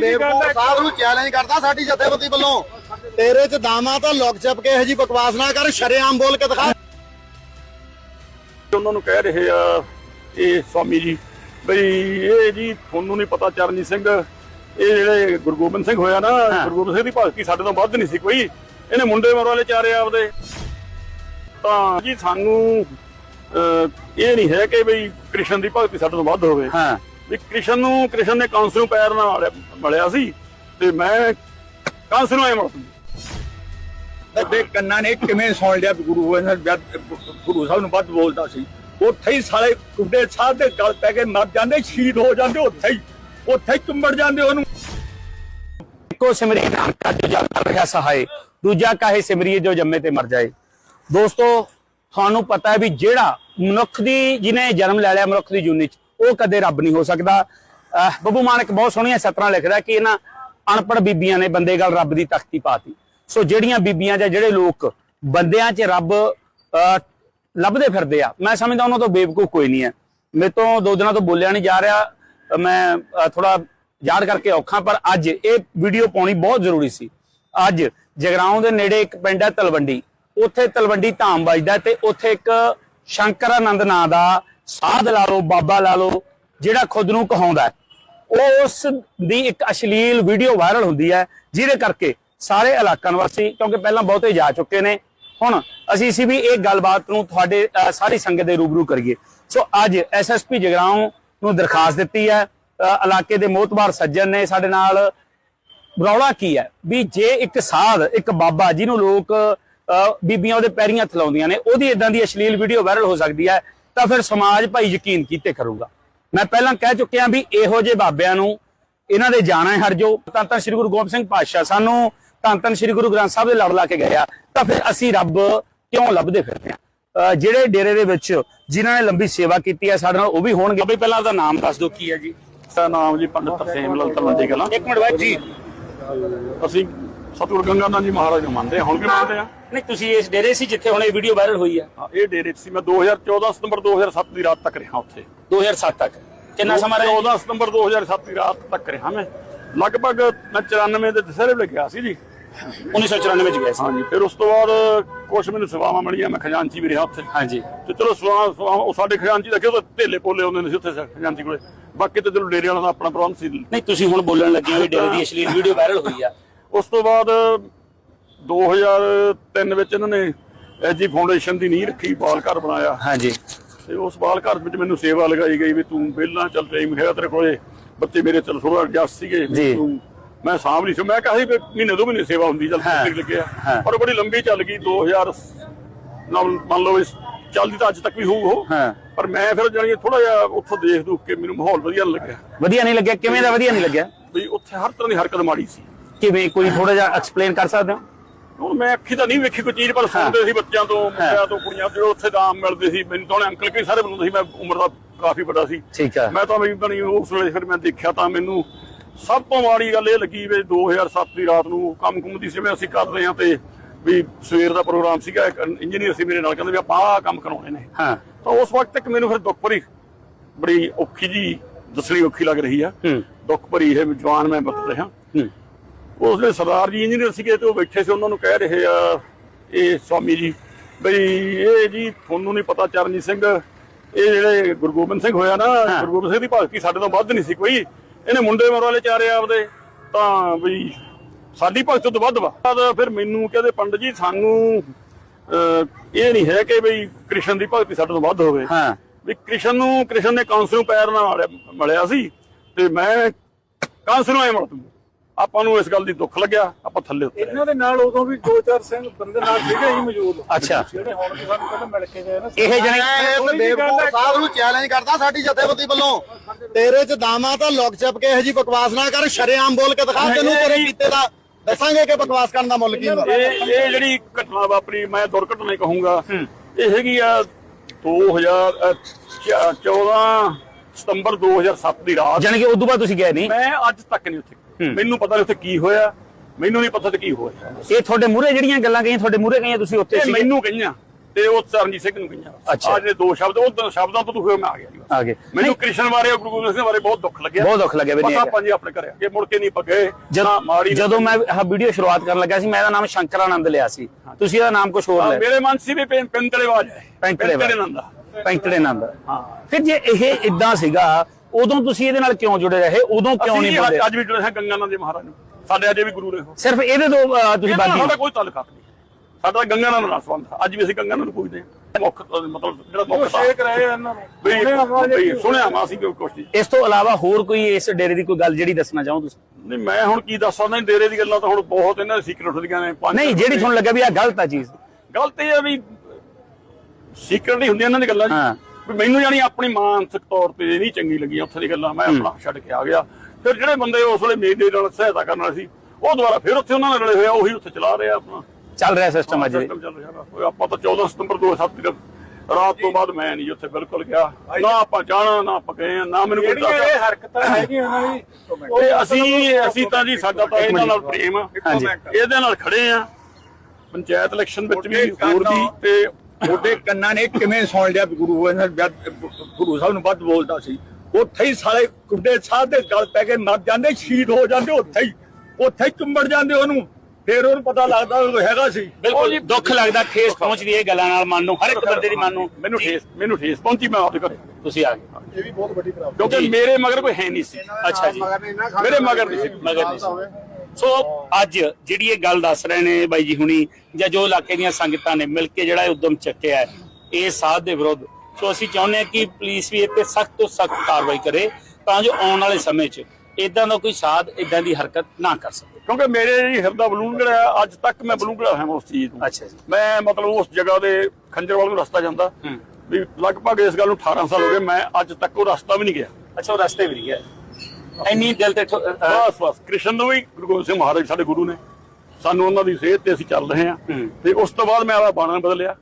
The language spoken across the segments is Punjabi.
ਦੇਵਪੁਰ ਸਾਹਿਬ ਨੂੰ ਚੈਲੰਜ ਕਰਦਾ ਸਾਡੀ ਜਥੇਬੰਦੀ ਵੱਲੋਂ। ਤੇਰੇ ਚ ਦਾਮਾ ਤਾਂ ਲੁਕ ਚਪ ਕੇ ਇਹ ਜੀ ਬਕਵਾਸ ਨਾ ਕਰ ਸ਼ਰੇਆਮ ਬੋਲ ਕੇ ਦਿਖਾ। ਉਹਨਾਂ ਨੂੰ ਕਹਿ ਰਹੇ ਆ ਇਹ ਸਵਾਮੀ ਜੀ ਬਈ ਇਹ ਜੀ ਤੁਹਾਨੂੰ ਨਹੀਂ ਪਤਾ ਚਰਨਜੀਤ ਸਿੰਘ ਇਹ ਜਿਹੜੇ ਗੁਰੂ ਗੋਬਿੰਦ ਸਿੰਘ ਹੋਇਆ ਨਾ ਗੁਰੂ ਗੋਬਿੰਦ ਸਿੰਘ ਦੀ ਭਗਤੀ ਸਾਡੇ ਤੋਂ ਵੱਧ ਨਹੀਂ ਸੀ ਕੋਈ। ਇਹਨੇ ਮੁੰਡੇ ਮਰ ਵਾਲੇ ਚਾਰੇ ਆਪਦੇ। ਤਾਂ ਜੀ ਸਾਨੂੰ ਇਹ ਨਹੀਂ ਹੈ ਕਿ ਬਈ ਕ੍ਰਿਸ਼ਨ ਦੀ ਭਗਤੀ ਸਾਡੇ ਤੋਂ ਵੱਧ ਹੋਵੇ। ਹਾਂ। ਵੀ ਕ੍ਰਿਸ਼ਨ ਨੂੰ ਕ੍ਰਿਸ਼ਨ ਨੇ ਕੰਸ ਨੂੰ ਪੈਰ ਨਾਲ ਮਲਿਆ ਸੀ ਤੇ ਮੈਂ ਕੰਸ ਨੂੰ ਐ ਮਲ ਦੇ ਕੰਨਾਂ ਨੇ ਕਿਵੇਂ ਸੁਣ ਲਿਆ ਗੁਰੂ ਜਦ ਗੁਰੂ ਸਾਹਿਬ ਨੂੰ ਵੱਧ ਬੋਲਦਾ ਸੀ। ਉੱਥੇ ਹੀ ਸਾਲੇ ਕੁੱਡੇ ਸਾਹਿਬ ਦੇ ਗਲ ਪੈ ਕੇ ਮਰ ਜਾਂਦੇ ਸ਼ਹੀਦ ਹੋ ਜਾਂਦੇ ਉੱਥੇ ਹੀ। ਉੱਥੇ ਹੀ ਚੁੰਬੜ ਜਾਂਦੇ ਉਹਨੂੰ। ਇੱਕੋ ਸਿਮਰੀ ਨਾਮ ਕਾ ਜੋ ਜਾ ਕਰ ਰਿਹਾ ਸਹਾਏ ਦੂਜਾ ਕਾਹੇ ਸਿਮਰੀਏ ਜੋ ਜੰਮੇ ਤੇ ਮਰ ਜਾਏ। ਦੋਸਤੋ ਤੁਹਾਨੂੰ ਪਤਾ ਹੈ ਵੀ ਜਿਹੜਾ ਮਨੁੱਖ ਦੀ ਜਿਹਨੇ ਜਨਮ ਲੈ ਲਿਆ ਮਨੁੱਖ ਦੀ ਜੂਨੀ ਚ ਉਹ ਕਦੇ ਰੱਬ ਨਹੀਂ ਹੋ ਸਕਦਾ। ਅਹ ਬੱਬੂ ਮਾਨਕ ਬਹੁਤ ਸੋਹਣੀਆਂ ਸਤਰਾਂ ਲਿਖਦਾ ਕਿ ਇਹਨਾਂ ਅਨਪੜ ਬੀਬੀਆਂ ਨੇ ਬੰਦੇ ਗੱਲ ਰੱਬ ਦੀ ਤਖਤੀ ਪਾਤੀ। ਸੋ ਜਿਹੜੀਆਂ ਬੀਬੀਆਂ ਜਾਂ ਜਿਹੜੇ ਲੋਕ ਬੰਦਿਆਂ 'ਚ ਰੱਬ ਲੱਭਦੇ ਫਿਰਦੇ ਆ, ਮੈਂ ਸਮਝਦਾ ਉਹਨਾਂ ਤੋਂ ਬੇਵਕੂਫ ਕੋਈ ਨਹੀਂ ਹੈ। ਮੇਰੇ ਤੋਂ ਦੋ ਦਿਨਾਂ ਤੋਂ ਬੋਲਿਆ ਨਹੀਂ ਜਾ ਰਿਹਾ, ਮੈਂ ਥੋੜਾ ਯਾਦ ਕਰਕੇ ਔਖਾ, ਪਰ ਅੱਜ ਇਹ ਵੀਡੀਓ ਪਾਉਣੀ ਬਹੁਤ ਜ਼ਰੂਰੀ ਸੀ। ਅੱਜ ਜਗਰਾਉਂ ਦੇ ਨੇੜੇ ਇੱਕ ਪਿੰਡ ਹੈ ਤਲਵੰਡੀ, ਉੱਥੇ ਤਲਵੰਡੀ ਧਾਮ ਵੱਜਦਾ ਤੇ ਉੱਥੇ ਇੱਕ ਸ਼ੰਕਰ ਆਨੰਦ ਨਾਂ ਦਾ ਸਾਧ ਲਾ ਲਓ ਬਾਬਾ ਲਾ ਲਓ ਜਿਹੜਾ ਖੁਦ ਨੂੰ ਕਹਾਉਂਦਾ ਉਹ ਉਸ ਦੀ ਇੱਕ ਅਸ਼ਲੀਲ ਵੀਡੀਓ ਵਾਇਰਲ ਹੁੰਦੀ ਹੈ ਜਿਹਦੇ ਕਰਕੇ ਸਾਰੇ ਇਲਾਕਾ ਨਿਵਾਸੀ ਕਿਉਂਕਿ ਪਹਿਲਾਂ ਬਹੁਤੇ ਜਾ ਚੁੱਕੇ ਨੇ ਹੁਣ ਅਸੀਂ ਸੀ ਵੀ ਇਹ ਗੱਲਬਾਤ ਨੂੰ ਤੁਹਾਡੇ ਸਾਰੀ ਸੰਗਤ ਦੇ ਰੂਬਰੂ ਕਰੀਏ। ਸੋ ਅੱਜ ਐਸਐਸਪੀ ਜਗਰਾਉਂ ਨੂੰ ਦਰਖਾਸਤ ਦਿੱਤੀ ਹੈ ਅਹ, ਇਲਾਕੇ ਦੇ ਮੋਤਬਾਰ ਸੱਜਣ ਨੇ ਸਾਡੇ ਨਾਲ। ਰੌਲਾ ਕੀ ਹੈ? ਵੀ ਜੇ ਇੱਕ ਸਾਧ ਇੱਕ ਬਾਬਾ ਜਿਹਨੂੰ ਲੋਕ ਅਹ, ਬੀਬੀਆਂ ਉਹਦੇ ਪੈਰੀਆਂ ਥਲਾਉਂਦੀਆਂ ਨੇ ਉਹਦੀ ਇਦਾਂ ਦੀ ਅਸ਼ਲੀਲ ਵੀਡੀਓ ਵਾਇਰਲ ਹੋ ਸਕਦੀ ਹੈ ਤਾਂ ਫਿਰ ਸਮਾਜ ਭਾਈ ਯਕੀਨ ਕੀਤੇ ਕਰੂਗਾ। ਮੈਂ ਪਹਿਲਾਂ ਕਹਿ ਚੁੱਕਿਆ ਵੀ ਇਹੋ ਜਿਹੇ ਬਾਬਿਆਂ ਨੂੰ ਇਹਨਾਂ ਦੇ ਜਾਣਾ ਹੈ ਹਰਜੋ ਤਾਂ ਤਾਂ ਸ੍ਰੀ ਗੁਰੂ ਗੋਬਿੰਦ ਸਿੰਘ ਪਾਤਸ਼ਾਹ ਸਾਨੂੰ ਤਾਂ ਤਾਂ ਸ੍ਰੀ ਗੁਰੂ ਗ੍ਰੰਥ ਸਾਹਿਬ ਦੇ ਲੜ ਲਾ ਕੇ ਗਏ ਆ। ਤਾਂ ਫਿਰ ਅਸੀਂ ਰੱਬ ਕਿਉਂ ਲੱਭਦੇ ਫਿਰਦੇ ਆ? ਜਿਹੜੇ ਡੇਰੇ ਦੇ ਵਿੱਚ ਜਿਨ੍ਹਾਂ ਨੇ ਲੰਬੀ ਸੇਵਾ ਕੀਤੀ ਹੈ ਸਾਡੇ ਨਾਲ ਉਹ ਵੀ ਹੋਣਗੇ। ਬਈ ਪਹਿਲਾਂ ਉਹਦਾ ਨਾਮ ਦੱਸ ਦਿਓ ਕੀ ਹੈ ਜੀ? ਦਾ ਨਾਮ ਜੀ ਪੰਡਤ ਤਰਸੇਮ ਲਾਲ ਤਲਵੰਡੀ ਕਲਾਂ। ਇੱਕ ਮਿੰਟ ਬਾਅਦ ਜੀ। ਅਸੀਂ ਸਤਿਗੁਰ ਗੰਗਾਨੰਦ ਜੀ ਮਹਾਰਾਜ ਨੂੰ ਮੰਨਦੇ ਹੁਣ ਵੀ ਮੰਨਦੇ ਹਾਂ ਨਹੀਂ ਤੁਸੀਂ ਇਸ ਡੇਰੇ ਸੀ ਜਿੱਥੇ ਹੁਣ ਇਹ ਵੀਡੀਓ ਵਾਇਰਲ ਹੋਈ ਹਾਂ, ਇਹ ਡੇਰੇ 'ਚ ਸੀ ਮੈਂ 2014 ਸਤੰਬਰ 2007 ਦੀ ਰਾਤ ਤੱਕ ਰਿਹਾ ਉੱਥੇ। 2007 ਤੱਕ। ਕਿੰਨਾ ਸਮਾਂ ਰਿਹਾ? 14 ਸਤੰਬਰ 2007 ਦੀ ਰਾਤ ਤੱਕ ਰਿਹਾ ਮੈਂ। ਲਗਭਗ ਮੈਂ 94 ਦੇ ਦਸਹਰੇ ਵੇਲੇ ਗਿਆ ਸੀ ਜੀ। 1994 ਚ ਗਏ ਸੀ। ਹਾਂਜੀ ਫਿਰ ਉਸ ਤੋਂ ਬਾਅਦ ਕੁਝ ਮੈਨੂੰ ਸੇਵਾਵਾਂ ਮਿਲੀਆਂ ਮੈਂ ਖਜ਼ਾਨਚੀ ਵੀ ਰਿਹਾ ਉੱਥੇ। ਹਾਂਜੀ। ਤੇ ਚਲੋ ਸੇਵਾ ਸੇਵਾ- ਉਹ ਸਾਡੇ ਖਜ਼ਾਨਚੀ ਦਾ ਕਿਉਂ ਢੇਲੇ ਪੋਲੇ ਹੁੰਦੇ ਨੇ ਸੀ ਉੱਥੇ ਖਜ਼ਾਨਚੀ ਕੋਲੇ? ਬਾਕੀ ਤੇ ਚਲੋ ਡੇਰੇ ਵਾਲਾ ਦਾ ਆਪਣਾ ਪ੍ਰਬੰਧ ਸੀ। ਨਹੀਂ ਤੁਸੀਂ ਹੁਣ ਬੋਲਣ ਲੱਗੇ ਹੋ ਵੀ ਡੇਰੇ ਦੀ ਅਸ਼ਲੀਲ ਵੀਡੀਓ ਵਾਇਰਲ ਹੋਈ ਆ। ਉਸ ਤੋਂ ਬਾਅਦ 2003 ਵਿੱਚ ਇਹਨਾਂ ਨੇ ਐਜੀ ਫਾਊਂਡੇਸ਼ਨ ਦੀ ਨੀਂਹ ਰੱਖੀ ਬਾਲ ਘਰ ਬਣਾਇਆ। ਹਾਂਜੀ। ਤੇ ਉਸ ਬਾਲ ਘਰ ਵਿੱਚ ਮੈਨੂੰ ਸੇਵਾ ਲਗਾਈ ਗਈ ਵੀ ਤੂੰ ਪਹਿਲਾਂ ਚੱਲ ਟਾਈਮ ਹੈਗਾ ਤੇਰੇ ਕੋਲੇ ਬੱਚੇ ਮੇਰੇ ਚੱਲ ਥੋੜਾ ਐਡਜਸਟ ਸੀਗੇ। ਤੂੰ ਮੈਂ ਸਾਂਭ ਨਹੀਂ ਸੀ ਮੈਂ ਕਿਹਾ ਸੀ ਮਹੀਨੇ ਦੋ ਮਹੀਨੇ ਸੇਵਾ ਹੁੰਦੀ ਚੱਲ ਠੀਕ ਲੱਗਿਆ। ਪਰ ਬੜੀ ਲੰਬੀ ਚੱਲ ਗਈ 2000 ਨਾਲ ਮੰਨ ਲਓ ਇਸ ਚੱਲਦੀ ਤਾਂ ਅੱਜ ਤੱਕ ਵੀ ਹੋਊ ਉਹ। ਪਰ ਮੈਂ ਫਿਰ ਜਾਣੀ ਥੋੜਾ ਜਿਹਾ ਉੱਥੋਂ ਦੇਖ ਦੂਖ ਕੇ ਮੈਨੂੰ ਮਾਹੌਲ ਵਧੀਆ ਨੀ ਲੱਗਿਆ। ਵਧੀਆ ਨਹੀਂ ਲੱਗਿਆ ਕਿਵੇਂ ਦਾ ਵਧੀਆ ਨਹੀਂ ਲੱਗਿਆ? ਵੀ ਉੱਥੇ ਹਰ ਤਰ੍ਹਾਂ ਦੀ ਹਰਕਤ ਮਾੜੀ ਸੀ। ਕਿਵੇਂ ਕੋਈ ਥੋੜਾ ਜਿਹਾ ਐਕਸਪਲੇਨ ਕਰ ਸਕਦੇ ਹੋ? ਹੁਣ ਮੈਂ ਅੱਖੀ ਤਾਂ ਨਹੀਂ ਵੇਖੀ ਕੋਈ ਚੀਜ਼ ਪਰ ਸੁਣਦੇ ਸੀ ਬੱਚਿਆਂ ਤੋਂ ਮੁੰਡਿਆਂ ਤੋਂ ਕੁੜੀਆਂ ਤੋਂ ਉੱਥੇ ਦਾਮ ਮਿਲਦੇ ਸੀ। ਮੈਨੂੰ ਤਾਂ ਅੰਕਲ ਕਈ ਸਾਰੇ ਬੁਲਾਉਂਦੇ ਸੀ ਮੈਂ ਉਮਰ ਦਾ ਕਾਫੀ ਵੱਡਾ ਸੀ। ਠੀਕ ਆ। ਮੈਂ ਤਾਂ ਵੀ ਬਣੀ ਉਸ ਵੇਲੇ ਫਿਰ ਮੈਂ ਦੇਖਿਆ ਤਾਂ ਮੈਨੂੰ ਸਭ ਤੋਂ ਮਾੜੀ ਗੱਲ ਇਹ ਲੱਗੀ ਵੀ 2007 ਦੀ ਰਾਤ ਨੂੰ ਕੰਮ ਕੁੰਮ ਦੀ ਜਿਵੇਂ ਅਸੀਂ ਕਰਦੇ ਹਾਂ ਤੇ ਵੀ ਸਵੇਰ ਦਾ ਪ੍ਰੋਗਰਾਮ ਸੀਗਾ ਇੱਕ ਇੰਜੀਨੀਅਰ ਸੀ ਮੇਰੇ ਨਾਲ ਕਹਿੰਦੇ ਵੀ ਆਪਾਂ ਆਹ ਕੰਮ ਕਰਾਉਣੇ ਨੇ। ਹਾਂ। ਤਾਂ ਉਸ ਵਕਤ ਤੱਕ ਮੈਨੂੰ ਫਿਰ ਦੁੱਖ ਭਰੀ ਬੜੀ ਔਖੀ ਜੀ ਦੱਸਣੀ ਔਖੀ ਲੱਗ ਰਹੀ ਆ। ਦੁੱਖ ਭਰੀ ਇਹ ਜਵਾਨ ਮੈਂ ਬਤ ਰਿਹਾ। ਹੂੰ ਉਸ ਵੇਲੇ ਸਰਦਾਰ ਜੀ ਇੰਜੀਨੀਅਰ ਸੀਗੇ ਤੇ ਉਹ ਬੈਠੇ ਸੀ ਉਹਨਾਂ ਨੂੰ ਕਹਿ ਰਹੇ ਆ ਇਹ ਸਵਾਮੀ ਜੀ ਬਈ ਇਹ ਜੀ ਤੁਹਾਨੂੰ ਨਹੀਂ ਪਤਾ ਚਰਨਜੀਤ ਸਿੰਘ ਇਹ ਜਿਹੜੇ ਗੁਰੂ ਗੋਬਿੰਦ ਸਿੰਘ ਹੋਇਆ ਨਾ ਗੁਰੂ ਗੋਬਿੰਦ ਸਿੰਘ ਦੀ ਭਗਤੀ ਸਾਡੇ ਤੋਂ ਵੱਧ ਨਹੀਂ ਸੀ ਕੋਈ। ਇਹਨੇ ਮੁੰਡੇ ਮਰ ਵਾਲੇ ਚਾਰੇ ਆਪਦੇ ਤਾਂ ਬਈ ਸਾਡੀ ਭਗਤ ਤੋਂ ਵੱਧ ਵਾ। ਫਿਰ ਮੈਨੂੰ ਕਹਿੰਦੇ ਪੰਡਤ ਜੀ ਸਾਨੂੰ ਇਹ ਨਹੀਂ ਹੈ ਕਿ ਬਈ ਕ੍ਰਿਸ਼ਨ ਦੀ ਭਗਤੀ ਸਾਡੇ ਤੋਂ ਵੱਧ ਹੋਵੇ। ਹਾਂ। ਵੀ ਕ੍ਰਿਸ਼ਨ ਨੂੰ ਕ੍ਰਿਸ਼ਨ ਨੇ ਕੰਸ ਨੂੰ ਪੈਰ ਨਾਲ ਮਲਿਆ- ਸੀ ਤੇ ਮੈਂ ਕੰਸ ਨੂੰ ਐ ਮਲ ਦੂੰ ਆਪਾਂ ਨੂੰ ਇਸ ਗੱਲ ਦੀ ਦੁੱਖ ਲੱਗਿਆ ਆਪਾਂ ਥੱਲੇ ਉਤਰੇ ਇਹਨਾਂ ਦੇ ਨਾਲ ਉਦੋਂ ਵੀ ਦੋ ਚਾਰ ਸਿੰਘ ਬੰਦੇ ਨਾਲ ਸੀਗੇ ਹੀ ਮੌਜੂਦ। ਅੱਛਾ। ਜਿਹੜੇ ਹੁਣ ਵੀ ਸਾਨੂੰ ਪਹਿਲਾਂ ਮਿਲ ਕੇ ਗਏ ਨਾ। ਇਹ ਜਣੇ ਸਾਹਿਬ ਨੂੰ ਚੈਲੰਜ ਕਰਦਾ ਸਾਡੀ ਜਥੇਬੰਦੀ ਵੱਲੋਂ। ਤੇਰੇ ਚ ਦਾਮਾ ਤਾਂ ਲੁਕ ਚਪ ਕੇ ਇਹ ਜੀ ਬਕਵਾਸ ਨਾ ਕਰ ਸ਼ਰੇਆਮ ਬੋਲ ਕੇ ਦਿਖਾ ਤੈਨੂੰ ਤੇਰੇ ਕੀਤੇ ਦਾ। ਦੱਸਾਂਗੇ ਕਿ ਬਕਵਾਸ ਕਰਨ ਦਾ ਮੁੱਲ ਕੀ ਹੁੰਦਾ। ਇਹ ਇਹ ਜਿਹੜੀ ਘਟਨਾ ਵਾਪਰੀ ਮੈਂ ਦੁਰਘਟਨਾ ਹੀ ਕਹੂੰਗਾ। ਇਹ ਹੈਗੀ ਆ 2014 ਸਤੰਬਰ 2007 ਦੀ ਰਾਤ। ਜਾਣੀ ਕਿ ਉਦੋਂ ਬਾਅਦ ਤੁਸੀਂ ਗਏ ਨਹੀਂ? ਮੈਂ ਅੱਜ ਤੱਕ ਨਹੀਂ ਉੱਥੇ ਮੈਨੂੰ ਪਤਾ ਨਹੀਂ ਉੱਥੇ ਕੀ ਹੋਇਆ ਮੈਨੂੰ ਨਹੀਂ ਪਤਾ ਤੇ ਕੀ ਹੋਇਆ। ਇਹ ਤੁਹਾਡੇ ਮੂਹਰੇ ਜਿਹੜੀਆਂ ਗੱਲਾਂ ਕਹੀਆਂ ਤੁਹਾਡੇ ਮੂਹਰੇ ਕਹੀਆਂ ਤੁਸੀਂ ਉੱਥੇ ਇਹ ਸੀ ਮੈਨੂੰ ਕਹੀਆਂ ਤੇ ਉਹ ਸਰਨਜੀਤ ਸਿੰਘ ਨੂੰ ਕਹੀਆਂ। ਅੱਜ ਦੇ ਦੋ ਸ਼ਬਦ ਉਹ ਦੋ ਸ਼ਬਦਾਂ ਤੋਂ ਦੁਖੇ ਮੈਂ ਆ ਗਿਆ ਆ ਗਏ। ਮੈਨੂੰ ਕ੍ਰਿਸ਼ਨ ਬਾਰੇ ਗੁਰੂ ਗੋਬਿੰਦ ਸਿੰਘ ਬਾਰੇ ਬਹੁਤ ਦੁੱਖ ਲੱਗਿਆ। ਬਹੁਤ ਦੁੱਖ ਲੱਗਿਆ ਵੀ ਬਸ ਨਹੀਂ ਆਪਾਂ ਜੀ ਆਪਣੇ ਘਰੇ ਅੱਗੇ ਮੁੜ ਕੇ ਨਹੀਂ ਪੱਗੇ ਜਦੋਂ ਮਾੜੀ ਜਦੋਂ ਮੈਂ ਆਹ ਵੀਡੀਓ ਸ਼ੁਰੂਆਤ ਕਰਨ ਲੱਗਾ ਸੀ ਮੈਂ ਇਹਦਾ ਨਾਮ ਸ਼ੰਕਰ ਆਨੰਦ ਲਿਆ ਸੀ। ਤੁਸੀਂ ਇਹਦਾ ਨਾਮ ਕੁਝ ਹੋਰ ਹਾਂ, ਲਿਆ। ਮੇਰੇ ਮਨ ਸੀ ਵੀ ਪੈਂ- ਪੈਂਤੜੇ ਆਵਾਜ਼ ਹੈ। ਪੈਂਤੜੇ ਆਵਾਜ਼। ਨੰਦਾ ਪੈਂਤੜੇ ਆਨੰਦ ਫਿਰ ਜੇ ਇਹ ਇਦਾਂ ਸੀਗਾ ਉਦੋਂ ਤੁਸੀਂ ਇਹਦੇ ਨਾਲ ਕਿਉਂ ਜੁੜੇ ਰਹੇ? ਉਦੋਂ ਕਿਉਂ ਨਹੀਂ ਬੋਲੇ ਅੱਜ ਵੀ ਜੁੜੇ ਹਾਂ ਗੰਗਾ ਨੰਦ ਦੇ ਮਹਾਰਾਜ ਨੂੰ। ਸਾਡੇ ਅਜੇ ਵੀ ਗੁਰੂ ਨੇ ਸਿਰਫ ਇਹਦੇ ਤੋਂ ਤੁਸੀਂ ਬਾਕੀ ਸਾਡਾ ਕੋਈ ਤਾਲੁਕਾਤ ਨਹੀਂ। ਸਾਡਾ ਗੰਗਾ ਨੰਦ ਨਾਲ ਸੰਬੰਧ। ਅੱਜ ਵੀ ਅਸੀਂ ਗੰਗਾ ਨੰਦ ਨੂੰ ਪੁੱਛਦੇ ਹਾਂ। ਮੁੱਖ ਮਤਲਬ ਜਿਹੜਾ ਮੁੱਖ ਸ਼ੇਕ ਰਹੇ ਆ ਇਹਨਾਂ ਨੂੰ। ਸੁਣਿਆ ਮੈਂ ਅਸੀਂ ਕੋਈ ਕੋਸ਼ਿਸ਼ ਇਸ ਤੋਂ ਇਲਾਵਾ ਹੋਰ ਕੋਈ ਇਸ ਡੇਰੇ ਦੀ ਕੋਈ ਗੱਲ ਜਿਹੜੀ ਦੱਸਣਾ ਚਾਹੋ ਤੁਸੀਂ? ਨਹੀਂ ਮੈਂ ਹੁਣ ਕੀ ਦੱਸ? ਸਕਦਾ ਡੇਰੇ ਦੀ ਗੱਲਾਂ ਤਾਂ ਹੁਣ ਬਹੁਤ ਇਹਨਾਂ ਦੇ ਸੀਕ੍ਰੇਟ ਹੁੰਦੀਆਂ ਨੇ। ਪੰਜ ਨਹੀਂ ਜਿਹੜੀ ਤੁਹਾਨੂੰ ਲੱਗਾ ਵੀ ਆ ਗਲਤ ਆ ਚੀਜ਼। ਗਲਤ ਇਹ ਹੈ ਵੀ ਸੀਕ੍ਰੇਟ ਹੀ ਹੁੰਦੀਆਂ ਇਹਨਾਂ ਦੀ ਗੱਲਾਂ ਹਾਂ। ਜੀ ਵੀ ਮੈਨੂੰ ਜਾਨੀ ਆਪਣੀ ਮਾਨਸਿਕ ਤੌਰ ਤੇ ਨਹੀਂ ਚੰਗੀ ਲੱਗੀਆਂ ਉੱਥੇ ਦੀ ਗੱਲਾਂ ਮੈਂ ਆਪਣਾ ਛੱਡ ਕੇ ਆ ਗਿਆ। ਫਿਰ ਜਿਹੜੇ ਬੰਦੇ ਉਸ ਵੇਲੇ ਮੇਰੇ ਨਾਲ ਸਹਾਇਤਾ ਕਰਨ ਵਾਲੇ ਸੀ ਉਹ ਦੁਬਾਰਾ ਫਿਰ ਉੱਥੇ ਉਹਨਾਂ ਨਾਲ ਰਲੇ ਹੋਇਆ ਉਹੀ ਉੱਥੇ ਚਲਾ ਰਿਹਾ ਆਪਣਾ। ਚੱਲ ਰਿਹਾ ਸਿਸਟਮ ਅੱਜ ਵੀ। ਆਪਾਂ ਤਾਂ 14 ਸਤੰਬਰ 2007 ਤੱਕ ਰਾਤ ਤੋਂ ਬਾਅਦ ਮੈਂ ਨਹੀਂ ਉੱਥੇ ਬਿਲਕੁਲ ਗਿਆ। ਨਾ ਆਪਾਂ ਜਾਣਾ ਨਾ ਆਪਾਂ ਗਏ ਨਾ ਮੈਨੂੰ ਕੋਈ ਜਿਹੜੀਆਂ ਇਹ ਹਰਕਤਾਂ ਹੈਗੀਆਂ ਇਹਨਾਂ ਦੀ ਤੇ ਅਸੀਂ ਅਸੀਂ ਤਾਂ ਜੀ ਸਾਡਾ ਤਾਂ ਇਹਨਾਂ ਨਾਲ ਪ੍ਰੇਮ ਆ। ਇਹਦੇ ਨਾਲ ਖੜੇ ਆ। ਪੰਚਾਇਤ ਇਲੈਕਸ਼ਨ ਵਿੱਚ ਵੀ ਹੋਰ ਵੀ ਤੇ ਉਹਦੇ ਕੰਨਾਂ ਨੇ ਕਿਵੇਂ ਸੁਣ ਲਿਆ ਗੁਰੂ ਗੁਰੂ ਸਾਹਿਬ ਨੂੰ ਵੱਧ ਬੋਲਦਾ ਸੀ। ਉੱਥੇ ਹੀ ਸਾਲੇ ਕੁੱਡੇ ਸਾਹਿਬ ਦੇ ਗਲ ਪੈ ਕੇ ਮਰ ਜਾਂਦੇ ਸ਼ਹੀਦ ਹੋ ਜਾਂਦੇ ਉੱਥੇ ਹੀ। ਉੱਥੇ ਹੀ ਚੁੰਮੜ ਜਾਂਦੇ ਉਹਨੂੰ। ਫਿਰ ਉਹਨੂੰ ਪਤਾ ਲੱਗਦਾ ਉਹ ਹੈਗਾ ਸੀ। ਬਿਲਕੁਲ ਦੁੱਖ ਲੱਗਦਾ ਠੇਸ ਪਹੁੰਚਦੀ ਇਹ ਗੱਲਾਂ ਨਾਲ ਮਨ ਨੂੰ ਹਰ ਇੱਕ ਬੰਦੇ ਦੀ ਮਨ ਨੂੰ। ਮੈਨੂੰ ਠੇਸ ਮੈਨੂੰ ਠੇਸ ਪਹੁੰਚੀ ਮੈਂ ਆਪਦੇ ਘਰੇ ਤੁਸੀਂ ਆ ਗਏ। ਇਹ ਵੀ ਬਹੁਤ ਵੱਡੀ ਖਰਾਬ ਕਿਉਂਕਿ। ਮੇਰੇ ਮਗਰ ਕੋਈ ਹੈ ਨਹੀਂ ਸੀ। ਅੱਛਾ ਜੀ। ਮੇਰੇ ਮਗਰ ਨਹੀਂ ਸੀ। ਮਗਰ ਨਹੀਂ ਸੀ। ਸੋ ਅੱਜ ਜਿਹੜੀ ਇਹ ਗੱਲ ਦੱਸ ਰਹੇ ਨੇ ਬਾਈ ਜੀ ਹੁਣੀ ਜਾਂ ਜੋ ਇਲਾਕੇ ਦੀਆਂ ਸੰਗਤਾਂ ਨੇ ਮਿਲ ਕੇ ਜਿਹੜਾ ਇਹ ਉਦਮ ਚੱਕਿਆ ਹੈ ਇਹ ਸਾਧ ਦੇ ਵਿਰੁੱਧ। ਸੋ ਅਸੀਂ ਚਾਹੁੰਦੇ ਹਾਂ ਕਿ ਪੁਲਿਸ ਵੀ ਤੇ ਸਖਤ ਤੋਂ ਸਖਤ ਕਾਰਵਾਈ ਕਰੇ ਤਾਂ ਜੋ ਆਉਣ ਵਾਲੇ ਸਮੇਂ 'ਚ ਇਦਾਂ ਦਾ ਕੋਈ ਸਾਧ ਇਦਾਂ ਦੀ ਹਰਕਤ ਨਾ ਕਰ ਸਕੇ। ਕਿਉਂਕਿ ਮੇਰੇ ਜੀ ਹਿਰਦਾ ਬਲੂੰਗੜਾ ਹੈ, ਅੱਜ ਤੱਕ ਮੈਂ ਬਲੂੰਗੜਾ ਹਾਂ ਉਸ ਚੀਜ਼ ਨੂੰ। ਅੱਛਾ ਜੀ। ਮੈਂ ਮਤਲਬ ਉਸ ਜਗ੍ਹਾ ਦੇ ਖੰਜਰਵਾਲ ਨੂੰ ਰਸਤਾ ਜਾਂਦਾ। ਵੀ ਲਗਭਗ ਇਸ ਗੱਲ ਨੂੰ 18 ਸਾਲ ਹੋ ਗਏ ਮੈਂ ਅੱਜ ਤੱਕ ਉਹ ਰਸਤਾ ਵੀ ਨਹੀਂ ਗਿਆ। ਅੱਛਾ ਉਹ ਰਸਤੇ ਵੀ ਨਹੀਂ ਗਿਆ। ਇੰਨੀ ਦਿਲ ਤੇ ਠੋ- ਅਹ, ਬਸ ਬਸ ਕ੍ਰਿਸ਼ਨ ਨੂੰ ਵੀ ਗੁਰੂ ਗੋਬਿੰਦ ਸਿੰਘ ਮਹਾਰਾਜ ਸਾਡੇ ਗੁਰੂ ਨੇ ਸਾਨੂੰ ਉਹਨਾਂ ਦੀ ਸੇਧ ਤੇ ਅਸੀਂ ਚੱਲ ਰਹੇ ਹਾਂ। ਤੇ ਉਸ ਤੋਂ ਬਾਅਦ ਮੈਂ ਆਪਣਾ ਬਾਣਾ ਬਦਲਿਆ।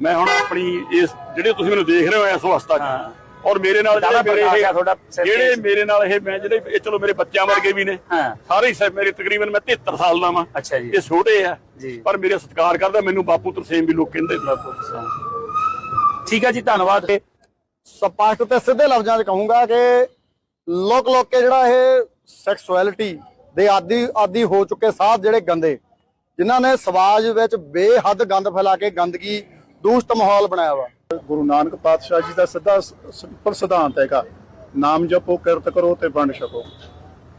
ਮੈਂ ਹੁਣ ਆਪਣੀ ਇਸ ਜਿਹੜੇ ਤੁਸੀਂ ਮੈਨੂੰ ਦੇਖ ਰਹੇ ਹੋ ਇਸ ਅਵਸਥਾ 'ਚ। ਔਰ ਮੇਰੇ ਨਾਲ ਦਾਦਾ ਜਿਹੜੇ ਮੇਰੇ ਪ੍ਰਕਾਸ਼ ਆ ਇਹ- ਤੁਹਾਡਾ ਸਿਰ ਤੇ। ਜਿਹੜੇ ਮੇਰੇ ਨਾਲ ਇਹ ਮੈਂ ਜਿਹੜੇ ਇਹ ਚਲੋ ਮੇਰੇ ਬੱਚਿਆਂ ਵਰਗੇ ਵੀ ਨੇ ਹਾਂ। ਸਾਰੇ ਹੀ ਮੇਰੇ ਤਕਰੀਬਨ ਮੈਂ 73 ਸਾਲ ਦਾ ਵਾਂ ਅੱਛਾ ਜੀ। ਇਹ ਛੋਟੇ ਆ ਜੀ। ਪਰ ਮੇਰੇ ਸਤਿਕਾਰ ਕਰਦਾ ਮੈਨੂੰ ਬਾਪੂ ਤਰਸੇਮ ਵੀ ਲੋਕ ਕਹਿੰਦੇ ਠੀਕ ਹੈ ਜੀ ਧੰਨਵਾਦ ਸਪਸ਼ਟ ਤੇ ਸਿੱਧੇ ਲਫ਼ਜ਼ਾਂ 'ਚ ਕਹੂੰਗਾ ਕਿ ਲੋਕ ਲੋਕ ਕੇ ਜਿਹੜਾ ਇਹ ਸੈਕਸੁਅਲਿਟੀ ਦੇ ਆਦੀ ਆਦੀ ਹੋ ਚੁੱਕੇ ਸਾਧ ਜਿਹੜੇ ਗੰਦੇ ਜਿਨ੍ਹਾਂ ਨੇ ਸਮਾਜ ਵਿੱਚ ਬੇਹੱਦ ਗੰਦ ਫੈਲਾ ਕੇ ਗੰਦਗੀ ਦੂਸ਼ਤ ਮਾਹੌਲ ਬਣਾਇਆ ਵਾ। ਗੁਰੂ ਨਾਨਕ ਪਾਤਸ਼ਾਹ ਜੀ ਦਾ ਸਿੱਧਾ ਸਿੰਪਲ ਸਿਧਾਂਤ ਹੈਗਾ ਨਾਮ ਜਪੋ ਕਿਰਤ ਕਰੋ ਤੇ ਵੰਡ ਛਕੋ।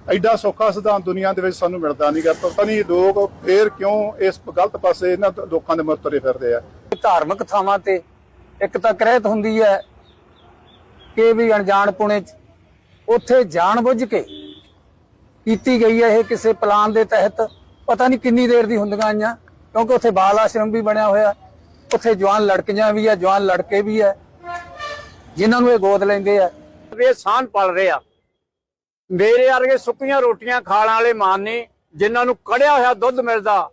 ਐਡਾ ਸੌਖਾ ਸਿਧਾਂਤ ਦੁਨੀਆ ਦੇ ਵਿੱਚ ਸਾਨੂੰ ਮਿਲਦਾ ਨਹੀਂ ਗਾ ਪਤਾ ਨਹੀਂ ਲੋਕ ਫੇਰ ਕਿਉਂ ਇਸ ਗਲਤ ਪਾਸੇ ਇਹਨਾਂ ਲੋਕਾਂ ਦੇ ਮਰ ਤੁਰੇ ਫਿਰਦੇ ਆ। ਧਾਰਮਿਕ ਥਾਵਾਂ ਤੇ ਇੱਕ ਤਾਂ ਕ੍ਰਹਿਤ ਹੁੰਦੀ ਹੈ ਕਿ ਵੀ ਅਣਜਾਣ ਪੁਣੇ ਚ ਉੱਥੇ ਜਾਣਬੁੱਝ ਕੇ ਕੀਤੀ ਗਈ ਹੈ ਇਹ ਕਿਸੇ ਪਲਾਨ ਦੇ ਤਹਿਤ। ਪਤਾ ਨਹੀਂ ਕਿੰਨੀ ਦੇਰ ਦੀ ਹੁੰਦੀਆਂ ਆਈਆਂ ਕਿਉਂਕਿ ਉੱਥੇ ਬਾਲ ਆਸ਼ਰਮ ਵੀ ਬਣਿਆ ਹੋਇਆ ਉੱਥੇ ਜਵਾਨ ਲੜਕੀਆਂ ਵੀ ਆ ਜਵਾਨ ਲੜਕੇ ਵੀ ਆ ਜਿਨ੍ਹਾਂ ਨੂੰ ਇਹ ਗੋਦ ਲੈਂਦੇ ਆ। ਇਹ ਸਾਨ ਪਲ ਰਹੇ ਆ। ਮੇਰੇ ਵਰਗੇ ਸੁੱਕੀਆਂ ਰੋਟੀਆਂ ਖਾਣ ਵਾਲੇ ਮਾਨ ਨੇ ਜਿਨ੍ਹਾਂ ਨੂੰ ਕੜਿਆ ਹੋਇਆ ਦੁੱਧ ਮਿਲਦਾ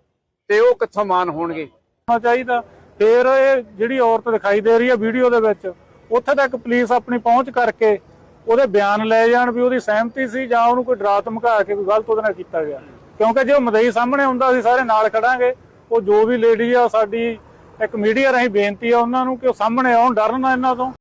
ਤੇ ਉਹ ਕਿੱਥੋਂ ਮਾਨ ਹੋਣਗੇ? ਹੋਣਾ ਚਾਹੀਦਾ। ਫੇਰ ਇਹ ਜਿਹੜੀ ਔਰਤ ਦਿਖਾਈ ਦੇ ਰਹੀ ਹੈ ਵੀਡੀਓ ਦੇ ਵਿੱਚ ਉੱਥੇ ਤੱਕ ਪੁਲਿਸ ਆਪਣੀ ਪਹੁੰਚ ਕਰਕੇ ਉਹਦੇ ਬਿਆਨ ਲੈ ਜਾਣ ਵੀ ਉਹਦੀ ਸਹਿਮਤੀ ਸੀ ਜਾਂ ਉਹਨੂੰ ਕੋਈ ਡਰਾ ਧਮਕਾ ਕੇ ਕੋਈ ਗਲਤ ਉਹਦੇ ਨਾਲ ਕੀਤਾ ਗਿਆ। ਕਿਉਂਕਿ ਜੇ ਉਹ ਮਦਈ ਸਾਹਮਣੇ ਹੁੰਦਾ ਸੀ, ਸਾਰੇ ਨਾਲ ਖੜਾਂਗੇ, ਉਹ ਜੋ ਵੀ ਲੇਡੀ ਆ, ਸਾਡੀ ਇੱਕ ਮੀਡੀਆ ਰਾਹੀਂ ਬੇਨਤੀ ਆ ਉਹਨਾਂ ਨੂੰ ਕਿ ਉਹ ਸਾਹਮਣੇ ਆਉਣ, ਡਰਨ ਨਾ ਇਹਨਾਂ ਤੋਂ।